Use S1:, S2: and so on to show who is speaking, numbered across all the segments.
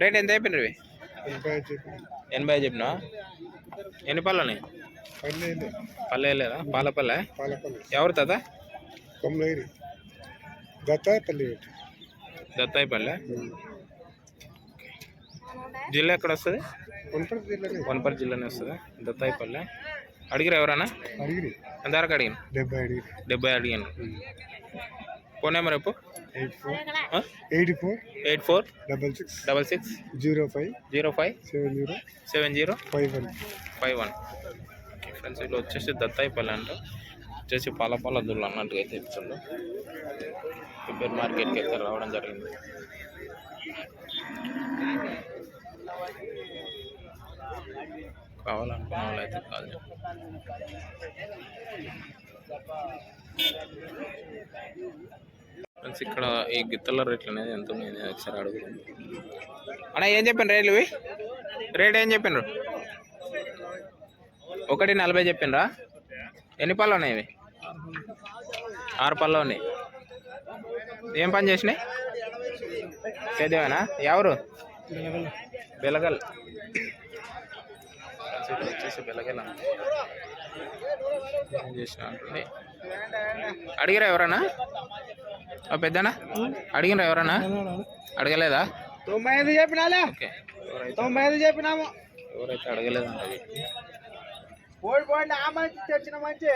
S1: Rate ఎంత అయిపోయినారు ఇవి? ఎనభై చెప్పినా? ఎన్ని పళ్ళు ఉన్నాయి
S2: పన్నెండు.
S1: పల్లె లేదా పాల పల్లె
S2: పాలపల్లి.
S1: ఎవరు తాత?
S2: కొమ్మలేరి దత్తాపల్లి
S1: దత్తాయి పల్లె జిల్లా ఎక్కడ వస్తుంది? వనపర్తి జిల్లానే. వస్తుంది? దత్తాయి పల్లె అడిగిరా ఎవరన్నా?
S2: అడిగిరి.
S1: ఎంతవరకు అడిగాను
S2: డెబ్బై
S1: అడిగాను. ఫోన్ నెంబర్ చెప్పు.
S2: Eight four eight four
S1: eight four
S2: double six
S1: double six
S2: zero five
S1: zero five
S2: seven zero
S1: seven zero
S2: five one
S1: five one friends ఇట్లా వచ్చేసి దత్తాయిపల్లి అంట. వచ్చేసి పాల పాల దుళ్ళు అన్నట్టుగా అయితే చెప్తుండ్రు. సూపర్ మార్కెట్కి అయితే రావడం జరిగింది. కావాలనుకున్న వాళ్ళు అయితే కాల్ చేయండి. ఫ్రెండ్స్ ఇక్కడ ఈ గిత్తల రేట్లు అనేది ఎంత ఉన్నాయి ఒకసారి అడుగుతుంది అన్న ఏం చెప్పాను రేట్లు ఇవి? రేట్ ఏం చెప్పిండ్రు ఒకటి నలభై చెప్పిండ్రా ఎన్ని పళ్ళు ఉన్నాయి ఇవి? ఆరు పళ్ళు ఉన్నాయి. ఏం పని చేసినాయి? సేదేవేనా ఎవరు? బెలగల్. వచ్చేసి బెలగల్ చేసిన అంటుంది. అడిగిరా ఎవరన్నా? పెద్దనా? అడిగినరా ఎవరన్నా? అడగలేదా?
S2: తొంభై ఐదు చెప్పినాలే. తొంభై ఐదు చెప్పినాము.
S1: ఎవరైతే అడగలేదంట అది.
S2: పోయి పోండి ఆ మంచి తెచ్చిన మంచి.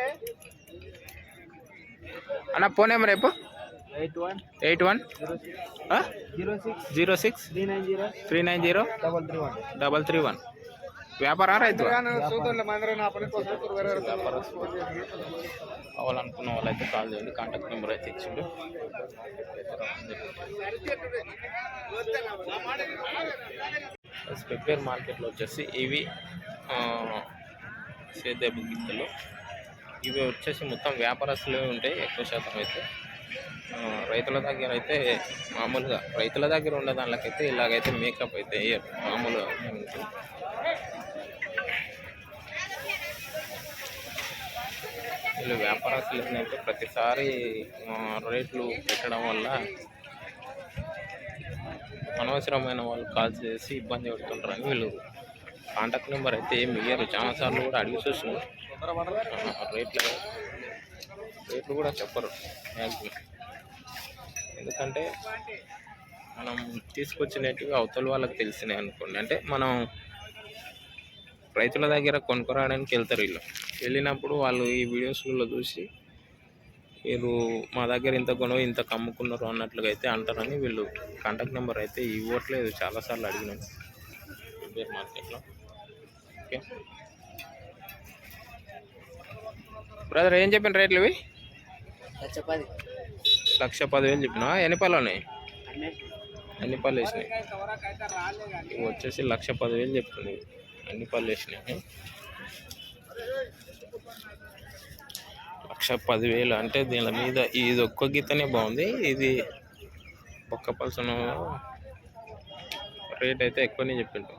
S1: అన్న ఫోన్ నెంబర్ రేపు
S2: eight one.
S1: Eight one.
S2: Zero six.
S1: Zero six.
S2: Three nine zero.
S1: Three nine zero.
S2: Double three one.
S1: Double three one. వ్యాపార రైతు కావాలనుకున్న వాళ్ళైతే కాల్ చేయండి. కాంటాక్ట్ నెంబర్ అయితే ఇచ్చిండు. స్పెప్పేర్ మార్కెట్లో వచ్చేసి ఇవి ఆ, సేద్యపు గిత్తలు. ఇవి వచ్చేసి మొత్తం వ్యాపారస్తులే ఉంటాయి ఎక్కువ శాతం అయితే రైతుల దగ్గర అయితే మామూలుగా రైతుల దగ్గర ఉండే దానికైతే ఇలాగైతే మేకప్ అయితే. మామూలుగా. ఉంటుంది వీళ్ళు వ్యాపారస్తులు అయితే ప్రతిసారి రేట్లు పెట్టడం వల్ల అనవసరమైన వాళ్ళు కాల్ చేసి ఇబ్బంది పెడుతుంటారని వీళ్ళు కాంటాక్ట్ నెంబర్ అయితే ఏమి చాలా చాలాసార్లు కూడా అడిగి చూస్తున్నారు. రేట్లు రేట్లు కూడా చెప్పరు మ్యాక్సిమం ఎందుకంటే మనం తీసుకొచ్చినట్టుగా అవతల వాళ్ళకి తెలిసినాయి అనుకోండి. అంటే మనం రైతుల దగ్గర కొనుక్కరావడానికి వెళ్తారు వీళ్ళు. వెళ్ళినప్పుడు వాళ్ళు ఈ వీడియోస్లలో చూసి మీరు మా దగ్గర ఇంత కొనవు ఇంత కమ్ముకున్నారు అన్నట్లుగా అయితే అంటారని వీళ్ళు కాంటాక్ట్ నెంబర్ అయితే ఇవ్వట్లేదు. చాలాసార్లు అడిగినాను. రిపేర్ మార్కెట్లో. ఓకే. బ్రదర్ ఏం చెప్పిన రేట్లు ఇవి?
S2: చెప్పది
S1: లక్ష పదివేలు చెప్పినా ఎన్ని పళ్ళు ఉన్నాయి? ఎన్ని పళ్ళు వేసినాయి? ఇవి వచ్చేసి లక్ష పదివేలు చెప్తుంది. ఎన్ని పళ్ళు వేసినాయి. లక్ష పదివేలు అంటే దీని మీద ఇది ఒక్క గీతనే బాగుంది. ఇది ఒక్క పల్సన్ రేట్ అయితే ఎక్కువనే చెప్పిండు